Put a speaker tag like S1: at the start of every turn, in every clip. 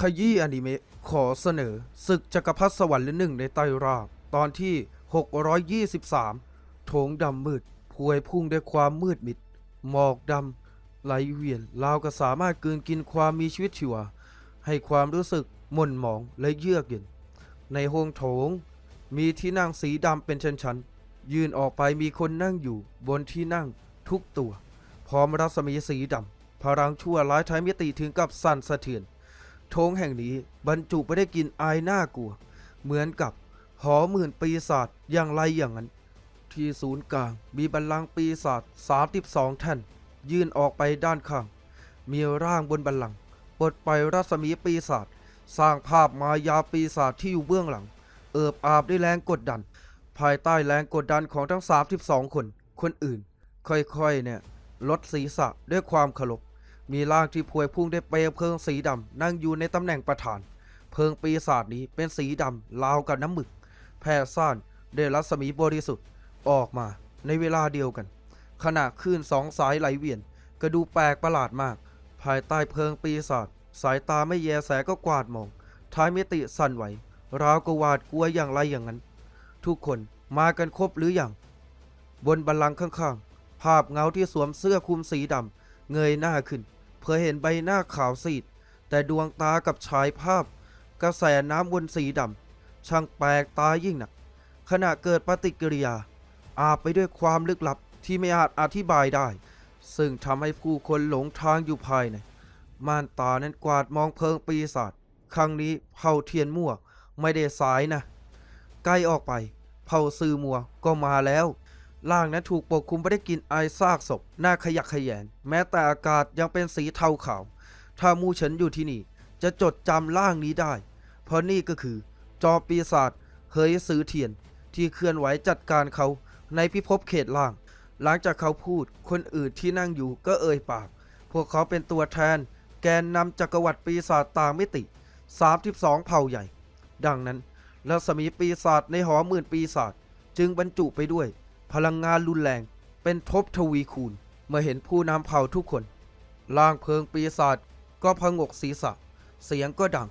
S1: ขยี้อนิเมะขอเสนอศึกจักรพรรดิสวรรค์หรือหนึ่งในไตรราบ ตอนที่ 623 โถงดำมืดพวยพุ่งด้วยความมืดมิด หมอกดำไหลเวียนราวก็สามารถกืนกินความมีชีวิตชีวา ให้ความรู้สึกหม่นหมองและเยือกเย็น ในห้องโถง มีที่นั่งสีดำเป็นชั้นๆ ยืนออกไปมีคนนั่งอยู่บนที่นั่งทุกตัว พร้อมรัศมีสีดำพลังชั่วร้ายท้มิติถึงกับสั่นสะเทือน โถงแห่งนี้บรรจุไปได้วยกลินอายน่ากลัว เหมือนกับหอหมื่นปีศาจอย่างไรอย่างนั้น ที่ศูนย์กลางมีบัลลังก์ปีศาจ32แท่นยื่นออกไปด้านข้าง มีร่างบนบัลลังก์ปลดปล่อยรัศมีปีศาจสร้างภาพมายาปีศาจที่อยู่เบื้องหลัง เอิบอาบด้วยแรงกดดัน ภายใต้แรงกดดันของทั้ง 32 คน คนอื่น ค่อยๆเนี่ยลดศีรษะด้วยความเคารพ มีร่างที่พวยพุ่งด้เปลวเพลิงสีดำนั่งอยู่ในตำแหน่งประธาน เพลิงปีศาจนี้เป็นสีดำราวกับน้ำหมึก แผ่ซ่านด้รัศมีบริสุทธิ์ออกมาในเวลาเดียวกัน ขณะคลื่นสองสายไหลเวียนก็ดูแปลกประหลาดมาก ภายใต้เพลิงปีศาจสายตาไม่แยแสก็กวาดมอง ท้ายมิติสั่นไหว ราวกบหวาดกลัวอย่างไรอย่างนั้น ทุกคนมากันครบหรืออยัง บนบัลลังก์ข้างๆ ภาพเงาที่สวมเสื้อคลุมสีดำเงยหน้าขึ้น เพื่อเห็นใบหน้าขาวซีด แต่ดวงตากับฉายภาพ กระแสน้ำบนสีดำช่างแปลกตายิ่งนัก ขณะเกิดปฏิกิริยา อาบไปด้วยความลึกลับที่ไม่อาจอธิบายได้ ซึ่งทำให้ผู้คนหลงทางอยู่ภายใน ม่านตานั้นกวาดมองเพิงปีศาจครั้งนี้เผ่าเทียนมั่วไม่ได้สายนะ ใกล้ออกไป เผ่าซือมัวก็มาแล้ว ร่างนั้นถูกปกคลุมไปด้วยกลิ่นไอายซากศพหน้าขยักขยแยง แม้แต่อากาศยังเป็นสีเทาขาว ถ้ามูเฉินอยู่ที่นี่ จะจดจำร่างนี้ได้ เพราะนี่ก็คือ จอปีศาจเฮยซือเทียน ที่เคลื่อนไหวจัดการเขาในพิภพเขตล่าง หลังจากเขาพูดคนอื่นที่นั่งอยู่ก็เอ่ยปาก พวกเขาเป็นตัวแทน แกนนำจักรวรรดิปีศาจต่างมิติ 32 เผ่าใหญ่ ดังนั้นรัศมีปีศาจในหอหมื่นปีศาจจึงบรรจุไปด้วย พลังงานรุนแรง เป็นทบทวีคูณ เมื่อเห็นผู้นำเผ่าทุกคนล่างเพลิงปีศาจก็พงกศีรษะ เสียงก็ดัง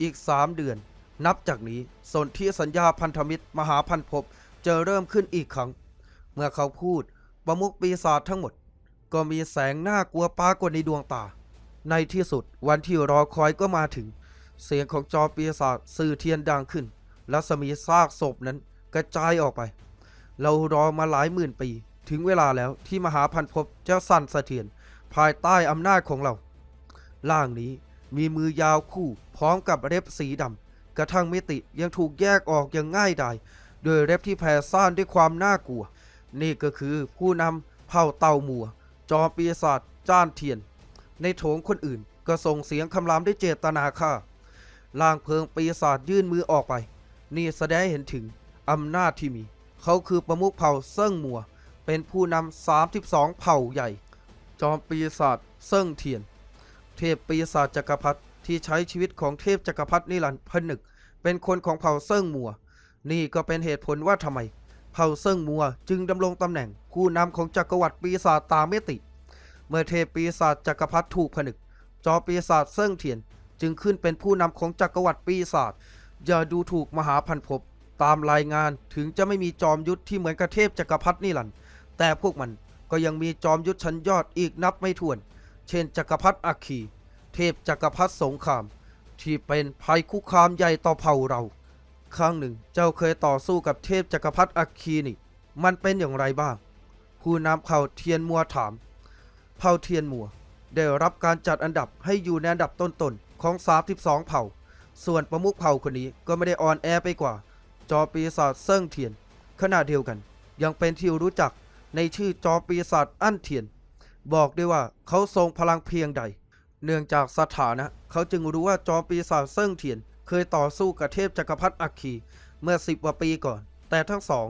S1: อีกสามเดือน นับจากนี้สนที่สัญญาพันธมิตรมหาพันภพจะเริ่มขึ้นอีกครั้ง เมื่อเขาพูดประมุขปีศาจทั้งหมด ก็มีแสงหน่ากลัวปรากฏในดวงตา ในที่สุดวันที่รอคอยก็มาถึง เสียงของจอปีศาจสื่อเทียนดังขึ้นรัศมีซากศพนั้นกระจายออกไป เรารอมาหลายหมื่นปี ถึงเวลาแล้วที่มหาพันภพจะสั่นสะเทือน ภายใต้อำนาจของเราร่างนี้มีมือยาวคู่พร้อมกับเล็บสีดำกระทั่งมิติยังถูกแยกออกอย่างง่ายดายโดยเล็บที่แผ่ซ่านด้วยความน่ากลัว นี่ก็คือผู้นำเผ่าเต่ามัว จอมปีศาจจ้านเทียน ในโถงคนอื่นก็ส่งเสียงคำรามด้วยเจตนาฆ่าล่างเพลิงปีศาจยื่นมือออกไป นี่แสดงเห็นถึงอำนาจที่มี เขาคือประมุขเผ่าเซิ่งมัว เป็นผู้นำ 32 เผ่าใหญ่ จอมปีศาจเซิ่งเทียน เทพปีศาจจักรพรรดิที่ใช้ชีวิตของเทพจักรพรรดินิรันดร์พนึก เป็นคนของเผ่าเซิ่งมัว นี่ก็เป็นเหตุผลว่าทำไม เผ่าเซิ่งมัวจึงดำรงตำแหน่ง ผู้นำของจักรวรรดิปีศาจตามมิติ เมื่อเทพปีศาจจักรพรรดิถูกผนึก จอปีศาจเซิ่งเทียน จึงขึ้นเป็นผู้นำของจักรวรรดิปีศาจอย่าดูถูกมหาพันภพ ตามรายงานถึงจะไม่มีจอมยุทธที่เหมือนกับเทพจักรพรรดินิรันด์แต่พวกมันก็ยังมีจอมยุทธชั้นยอดอีกนับไม่ถ้วน เช่นจักรพรรดิอัคคี เทพจักรพรรดิสงคราม ที่เป็นภัยคุกคามใหญ่ต่อเผ่าเรา ครั้งหนึ่งเจ้าเคยต่อสู้กับเทพจักรพรรดิอัคคีนี่ มันเป็นอย่างไรบ้าง ผู้นำเผ่าเทียนมัวถาม เผ่าเทียนมัวได้รับการจัดอันดับให้อยู่ในอันดับต้นๆของ 32 เผ่า ส่วนประมุขเผ่าคนนี้ก็ไม่ได้อ่อนแอไปกว่า จอปีศาจเซิ่งเทียน ขณะเดียวกัน ยังเป็นที่รู้จักในชื่อจอปีศาจอั้นเทียน บอกด้วยว่าเขาทรงพลังเพียงใด เนื่องจากสถานะ เขาจึงรู้ว่าจอปีศาจเซิ่งเทียน เคยต่อสู้กับเทพจักรพรรดิอัคคีเมื่อสิบกว่าปีก่อน แต่ทั้งสอง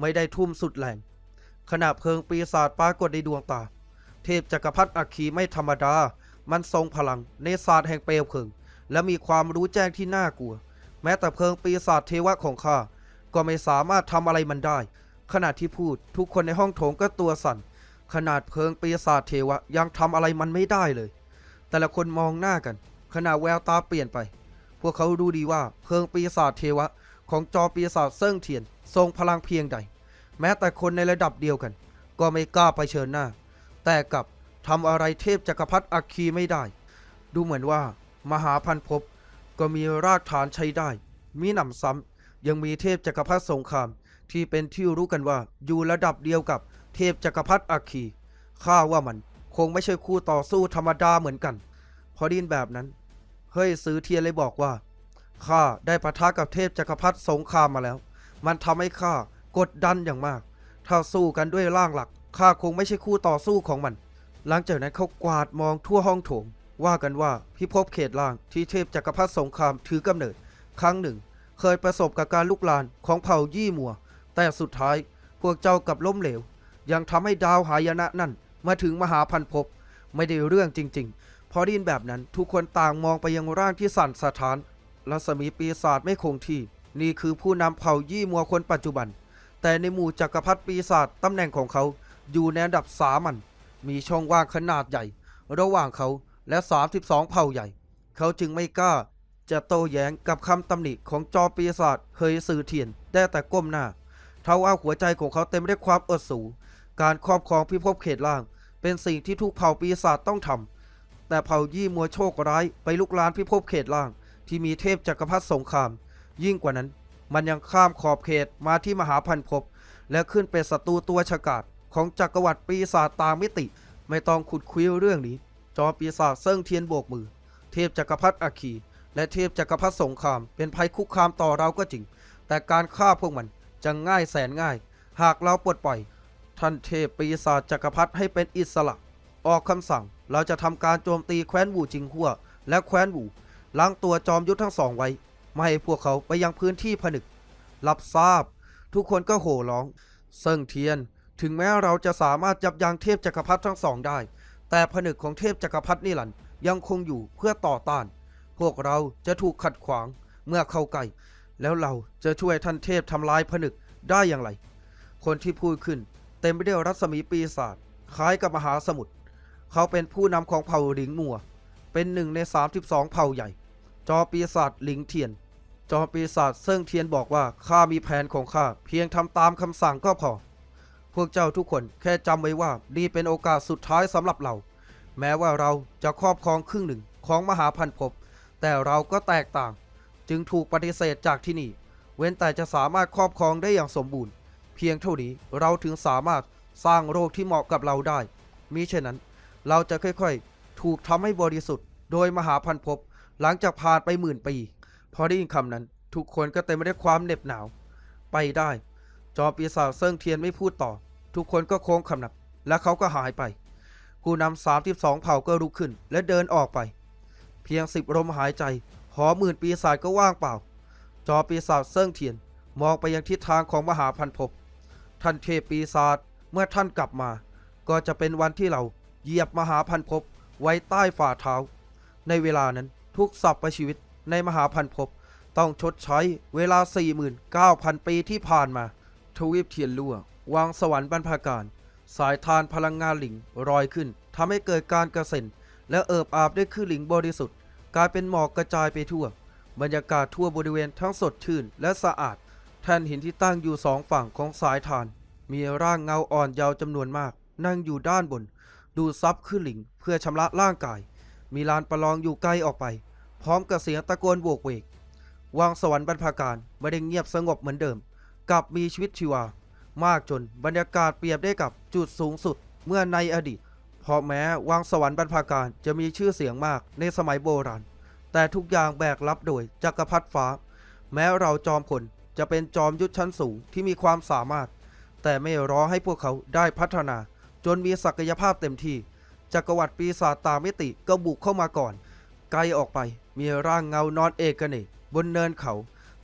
S1: ไม่ได้ทุ่มสุดแรงขณะเพลิงปีศาจปรากฏในดวงตา เทพจักรพรรดิอัคคีไม่ธรรมดา มันทรงพลังในศาสตร์แห่งเปลวเพลิง และมีความรู้แจ้งที่น่ากลัว แม้แต่เพลิงปีศาจเทวะของข้าก็ไม่สามารถทำอะไรมันได้ ขณะที่พูดทุกคนในห้องโถงก็ตัวสั่น ขนาดเพลิงปีศาจเทวะยังทำอะไรมันไม่ได้เลย แต่ละคนมองหน้ากัน ขณะแววตาเปลี่ยนไป พวกเขารู้ดีว่าเพลิงปีศาจเทวะ ของจอปีศาจเซิ่งเทียน ทรงพลังเพียงใด แม้แต่คนในระดับเดียวกัน ก็ไม่กล้าไปเชิญหน้า แต่กับทำอะไรเทพจักรพรรดิอัคคีไม่ได้ ดูเหมือนว่า มหาพันภพ ก็มีรากฐานใช้ได้ มีหนำซ้ำยังมีเทพจักรพรรดิสงคราม ที่เป็นที่รู้กันว่าอยู่ระดับเดียวกับเทพจักรพรรดิอัคคีข้าว่ามันคงไม่ใช่คู่ต่อสู้ธรรมดาเหมือนกัน พอดินแบบนั้น เฮ้ยซื้อเทียนเลยบอกว่าข้าได้ปะทะกับเทพจักรพรรดิสงครามมาแล้ว มันทำให้ข้ากดดันอย่างมาก ถ้าสู้กันด้วยร่างหลักข้าคงไม่ใช่คู่ต่อสู้ของมัน หลังจากนั้นเขากวาดมองทั่วห้องโถง ว่ากันว่าพิภพเขตล่างที่เทพจักรพรรดิสงครามถือกำเนิด ครั้งหนึ่ง เคยประสบกับการลุกลานของเผ่ายี่มัว แต่สุดท้ายพวกเจ้ากับล้มเหลว ยังทำให้ดาวหายนะนั่น มาถึงมหาพันภพไม่ได้เรื่องจริง ๆ พอไดยินแบบนั้นทุกคนต่างมองไปยังร่างที่สั่นสะท้านรัศมีปีศาจไม่คงที่ นี่คือผู้นำเผ่ายี่มัวคนปัจจุบัน แต่ในหมู่จักรพรรดิปีศาจตำแหน่งของเขาอยู่ในอันดับสามัญมีช่องว่างขนาดใหญ่ ระหว่างเขา และ 32 เผ่าใหญ่ เขาจึงไม่กล้า จะโต้แย้งกับคำตำหนิของจอปีศาจเฮยสื่อเทียนได้แต่ก้มหน้า เท่าว่าหัวใจของเขาเต็มไปด้วยความอดสูการครอบครองพิภพเขตล่าง เป็นสิ่งที่ทุกเผ่าปีศาจต้องทำแต่เผ่ายี่มัวโชคร้ายไปลุกลานพิภพเขตล่าง ที่มีเทพจักรพรรดิสงคราม ยิ่งกว่านั้น มันยังข้ามขอบเขตมาที่มหาพันภพและขึ้นเป็นศัตรูตัวฉกาจของจักรวรรดิปีศาจตามิติ ไม่ต้องขุดคุยเรื่องนี้ จอมปีศาจเซิ่งเทียนโบกมือ เทพจักรพรรดิอาคี และเทพจักรพรรดิสงคราม เป็นภัยคุกคามต่อเราก็จริง แต่การฆ่าพวกมันจะง่ายแสนง่าย หากเราปลดปล่อย ท่านเทพปีศาจจักรพรรดิให้เป็นอิสระ ออกคำสั่งเราจะทำการโจมตีแคว้นวูจิงหัวและแคว้นวูล้างตัวจอมยุทธทั้งสองไว้ ไม่ให้พวกเขาไปยังพื้นที่ผนึก รับทราบ ทุกคนก็โห่ร้อง เซิงเทียน ถึงแม้เราจะสามารถยับยั้งเทพจักรพรรดิทั้งสองได้ แต่ผนึกของเทพจักรพรรดินิรันยังคงอยู่เพื่อต่อต้าน พวกเราจะถูกขัดขวางเมื่อเข้าใกล้แล้วเราจะช่วยท่านเทพทำลายผนึกได้อย่างไร คนที่พูดขึ้น เต็มไปด้วยรัศมีปีศาจคล้ายกับมหาสมุทรเขาเป็นผู้นำของเผ่าหลิงมัว เป็นหนึ่งใน 32 เผ่าใหญ่ จอปีศาจหลิงเทียน จอมปีศาจเซิ่งเทียนบอกว่าข้ามีแผนของข้าเพียงทำตามคำสั่งก็พอ พวกเจ้าทุกคนแค่จำไว้ว่านี่เป็นโอกาสสุดท้ายสำหรับเรา แม้ว่าเราจะครอบครองครึ่งหนึ่งของมหาพันภพ แต่เราก็แตกต่าง จึงถูกปฏิเสธจากที่นี่ เว้นแต่จะสามารถครอบครองได้อย่างสมบูรณ์ เพียงเท่านี้เราถึงสามารถสร้างโรคที่เหมาะกับเราได้ มิเช่นนั้น เราจะค่อยๆ ถูกทำให้บริสุทธิ์ โดยมหาพันภพหลังจากผ่านไปหมื่นปี พอได้ยินคำนั้น ทุกคนก็เต็มไปด้วยความเหน็บหนาว ไปได้ จอมปีศาจเซิ่งเทียนไม่พูดต่อ ทุกคนก็โค้งคำนับ และเขาก็หายไป ผู้นำสามสิบสองเผ่าก็ลุกขึ้น และเดินออกไป เพียงสิบลมหายใจ หอหมื่นปีศาจก็ว่างเปล่า จอปีศาจเซิ่งเทียนมองไปยังทิศทางของมหาพันภพท่านเทพปีศาจเมื่อท่านกลับมา ก็จะเป็นวันที่เราเหยียบมหาพันภพไว้ใต้ฝ่าเท้า ในเวลานั้นทุกสัพพชีวิตในมหาพันภพต้องชดใช้เวลา 49,000 ปีที่ผ่านมา ทวีปเทียนลั่ววางสวรรค์บรรพาการ สายทานพลังงานหลิงรอยขึ้นทำให้เกิดการกระเซ็น และเอิบอาบด้วยคลื่นหลิงบริสุทธิ์ กลายเป็นหมอกกระจายไปทั่ว บรรยากาศทั่วบริเวณทั้งสดชื่นและสะอาด แท่นหินที่ตั้งอยู่สองฝั่งของสายทาน มีร่างเงาอ่อนยาวจำนวนมาก นั่งอยู่ด้านบน ดูซับขึ้นหลิงเพื่อชำระร่างกาย มีลานประลองอยู่ใกล้ออกไป พร้อมกับเสียงตะโกนโวกเวกวางสวรรค์บรรพาการไม่ได้เงียบสงบเหมือนเดิม กลับมีชีวิตชีวา มากจนบรรยากาศเปรียบได้กับจุดสูงสุดเมื่อในอดีต เพราะแม้วางสวรรค์บรรพาการจะมีชื่อเสียงมากในสมัยโบราณ แต่ทุกอย่างแบกรับโดยจักรพรรดิฟ้า แม้เราจอมพลจะเป็นจอมยุทธชั้นสูงที่มีความสามารถ แต่ไม่รอให้พวกเขาได้พัฒนา จนมีศักยภาพเต็มที่ จักรวรรดิปีศาจตามมิติก็บุกเข้ามาก่อน ไกลออกไปมีร่างเงานอนเอกเนกบนเนินเขา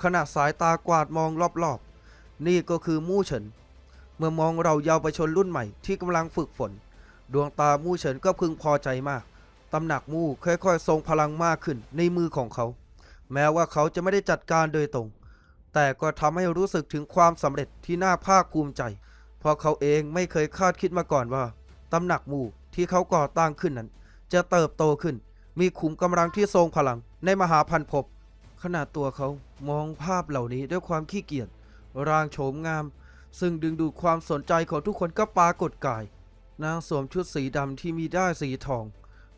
S1: ขณะสายตากวาดมองรอบๆ นี่ก็คือมู่เฉิน เมื่อมองเราเยาวชนรุ่นใหม่ที่กำลังฝึกฝน ดวงตามู่เฉินก็พึงพอใจมากตำหนักมู่ค่อยๆทรงพลังมากขึ้นในมือของเขา แม้ว่าเขาจะไม่ได้จัดการโดยตรง แต่ก็ทำให้รู้สึกถึงความสำเร็จที่น่าภาคภูมิใจ เพราะเขาเองไม่เคยคาดคิดมาก่อนว่าตำหนักมู่ที่เขาก่อตั้งขึ้นนั้น จะเติบโตขึ้น มีขุมกำลังที่ทรงพลังในมหาพันภพขณะตัวเขามองภาพเหล่านี้ด้วยความขี้เกียจ ร่างโฉมงาม ซึ่งดึงดูดความสนใจของทุกคนก็ปรากฏกาย นางสวมชุดสีดำที่มีด้ายสีทอง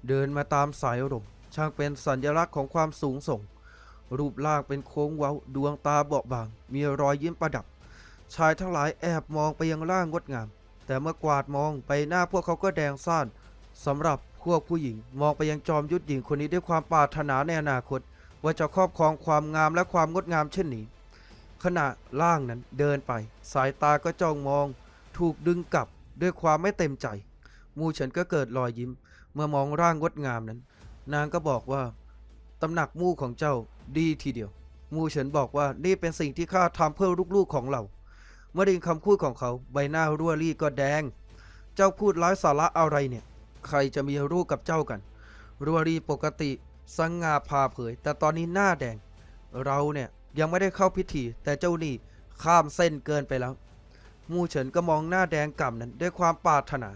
S1: เดินมาตามสายลมช่างเป็นสัญลักษณ์ของความสูงส่ง รูปร่างเป็นโค้งเว้า ดวงตาเบาบาง มีรอยยิ้มประดับ ชายทั้งหลายแอบมองไปยังร่างงดงาม แต่เมื่อกวาดมองไปหน้าพวกเขาก็แดงซ่านสำหรับพวกผู้หญิงมองไปยังจอมยุทธหญิงคนนี้ด้วยความปรารถนาในอนาคต ว่าจะครอบครองความงามและความงดงามเช่นนี้ ขณะร่างนั้นเดินไป สายตาก็จ้องมอง ถูกดึงกลับด้วยความไม่เต็มใจ มูเฉินก็เกิดรอยยิ้ม เมื่อมองร่างงดงามนั้น นางก็บอกว่าตำหนักมู่ของเจ้าดีทีเดียว มูเฉินบอกว่านี่เป็นสิ่งที่ข้าทำเพื่อลูกๆของเรา เมื่อได้ยินคำพูดของเขาใบหน้ารั่วรี่ก็แดง เจ้าพูดไร้สาระอะไรเนี่ย ใครจะมีลูกกับเจ้ากัน รั่วรี่ปกติสง่าพาเผย แต่ตอนนี้หน้าแดง เราเนี่ย ยังไม่ได้เข้าพิธี แต่เจ้านี่ข้ามเส้นเกินไปแล้ว มูเฉินก็มองหน้าแดงก่ำนั้นด้วยความปรารถนา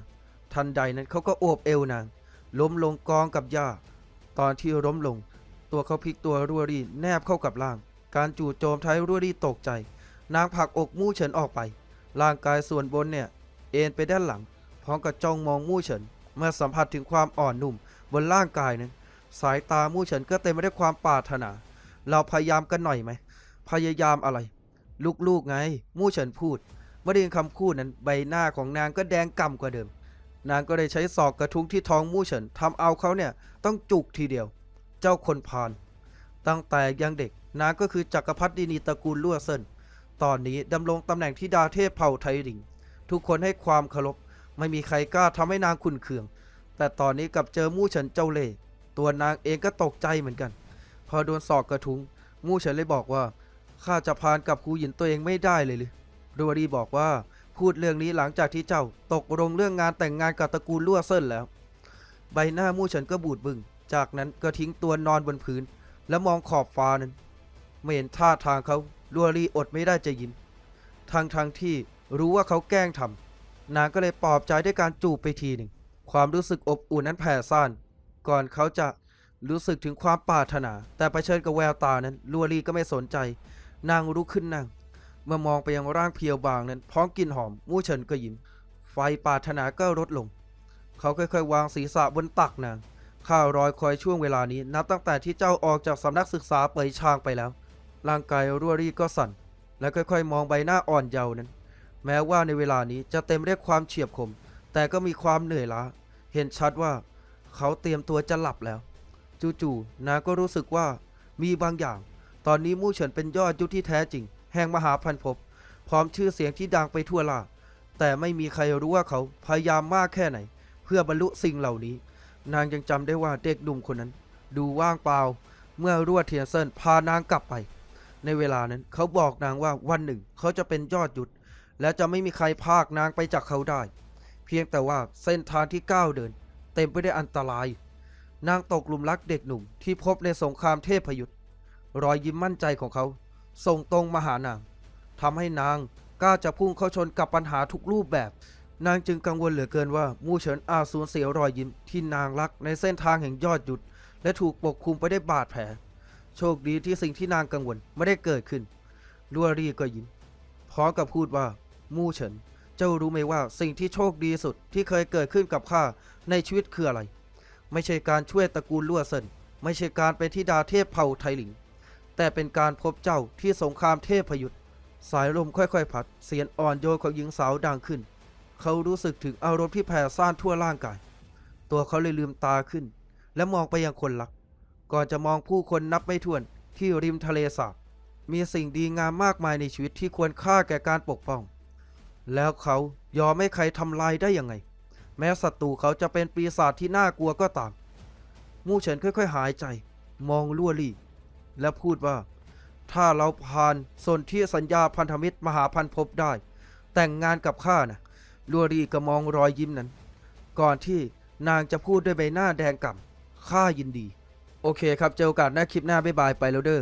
S1: ทันใดนั้นเขาก็โอบเอวนาง ล้มลงกองกับหญ้า ตอนที่ล้มลง ตัวเขาพลิกตัวรั่วรี่แนบเข้ากับร่าง การจู่โจมท้ายรั่วรี่ตกใจ นางผลักอกมู่เฉินออกไป ร่างกายส่วนบนเนี่ย เอ็นไปด้านหลัง พร้อมกับจ้องมองมู่เฉิน เมื่อสัมผัสถึงความอ่อนนุ่ม บนร่างกายนั้น สายตามู่เฉินก็เต็มไปด้วยความปรารถนา เราพยายามกันหน่อยไหม พยายามอะไร ลูกๆไง มู่เฉินพูด เมื่อได้ยินคำพูดนั้นใบหน้าของนางก็แดงก่ำกว่าเดิม นางก็ได้ใช้ศอกกระทุ้งที่ท้องมู่เฉินทำเอาเขาเนี่ยต้องจุกทีเดียว เจ้าคนพาลตั้งแต่ยังเด็กนางก็คือจักรพรรดินีตระกูลลั่วเซินตอนนี้ดำรงตำแหน่งธิดาเทพเผ่าไทหลิง ทุกคนให้ความเคารพไม่มีใครกล้าทำให้นางขุนเคือง แต่ตอนนี้กับเจอมู่เฉินเจ้าเล่ตัวนางเองก็ตกใจเหมือนกัน พอโดนศอกกระทุ้งมู่เฉินเลยบอกว่า ข้าจะพานกับครูหยินตัวเองไม่ได้เลยหรือรัวรีบอกว่าพูดเรื่องนี้หลังจากที่เจ้าตกลงเรื่องงานแต่งงานกับตระกูลลั่วเซินแล้ว ใบหน้ามู่เฉินก็บูดบึง้งจากนั้นก็ทิ้งตัวนอนบนพื้น แล้วมองขอบฟ้านั้นไม่เห็นท่าทางเขาลัวรีอดไม่ได้จะยิ้มทางทางที่รู้ว่าเขาแกล้งทำนางก็เลยปลอบใจด้วยการจูบไปทีหนึ่ง ความรู้สึกอบอุ่นนั้นแผ่ซ่าน ก่อนเขาจะรู้สึกถึงความปรารถนา แต่ไปเชิญกับแววตานั้นลัวรีก็ไม่สนใจ นางลุกขึ้นนั่ง เมื่อมองไปยังร่างเพียวบางนั้นพร้อมกลินหอมมู่เฉินก็ยิ้ม ไฟปาถนาก็ลดลง เขาค่อยๆ วางศีรษะบนตักนางข้ารอยคอยช่วงเวลานี้นับตั้งแต่ที่เจ้าออกจากสำนักศึกษาเปยชางไปแล้ว ร่างกายรั่วรี่ก็สั่น และค่อยๆ มองใบหน้าอ่อนเยาว์นั้น แม้ว่าในเวลานี้จะเต็มไปด้วยความเฉียบคม แต่ก็มีความเหนื่อยล้า เห็นชัดว่า เขาเตรียมตัวจะหลับแล้ว จู่ๆนางก็รู้สึกว่ามีบางอย่าง ตอนนี้มู่เฉินเป็นยอดยุทธที่แท้จริง แห่งมหาพันภพพร้อมชื่อเสียงที่ดังไปทั่วลาแต่ไม่มีใครรู้ว่าเขาพยายามมากแค่ไหน เพื่อบรรลุสิ่งเหล่านี้ นางยังจำได้ว่าเด็กหนุ่มคนนั้น ดูว่างเปล่า เมื่อรั่วเทียนเซินพานางกลับไป ในเวลานั้นเขาบอกนางว่าวันหนึ่งเขาจะเป็นยอดยุทธและจะไม่มีใครพากนางไปจากเขาได้ เพียงแต่ว่าเส้นทางที่ก้าวเดิน เต็มไปด้วยอันตราย นางตกหลุมรักเด็กหนุ่มที่พบในสงครามเทพยุทธ รอยยิ้มมั่นใจของเขา ส่งตรงมาหานางทำให้นางกล้าจะพุ่งเข้าชนกับปัญหาทุกรูปแบบ นางจึงกังวลเหลือเกินว่ามู่เฉินอาสูญเสียรอยยิ้มที่นางรักในเส้นทางแห่งยอดหยุด และถูกปกคลุมไปได้วยบาดแผล โชคดีที่สิ่งที่นางกังวลไม่ได้เกิดขึ้นลัวรีก็ยิ้มพร้อมกับพูดว่า มู่เฉิน เจ้ารู้ไหมว่าสิ่งที่โชคดีสุดที่เคยเกิดขึ้นกับข้าในชีวิตคืออะไร ไม่ใช่การช่วยตระกูลลั่วเซินไม่ใช่การเป็นธิดาเทพเผ่าไทหลิง แต่เป็นการพบเจ้าที่สงครามเทพยุทธสายลมค่อยๆ พัด เสียงอ่อนโยนของหญิงสาวดังขึ้น เขารู้สึกถึงอารมณ์ที่แผ่ซ่านทั่วร่างกาย ตัวเขาเลยลืมตาขึ้น และมองไปยังคนรัก ก่อนจะมองผู้คนนับไม่ถ้วนที่ริมทะเลสาบ มีสิ่งดีงามมากมายในชีวิตที่ควรค่าแก่การปกป้อง แล้วเขายอมให้ใครทำลายได้ยังไง แม้ศัตรูเขาจะเป็นปีศาจที่น่ากลัวก็ตาม มู่เฉินค่อย ๆ หายใจ มองลั่วลี่ และพูดว่า ถ้าเราผ่านสนที่สัญญาพันธมิตรมหาพันภพได้ แต่งงานกับข้านะลัวรีก็มองรอยยิ้มนั้น ก่อนที่นางจะพูดด้วยใบหน้าแดงก่ำข้ายินดี โอเคครับ เจอโอกาสหน้าคลิปหน้าบ๊ายบายไปแล้วเด้อ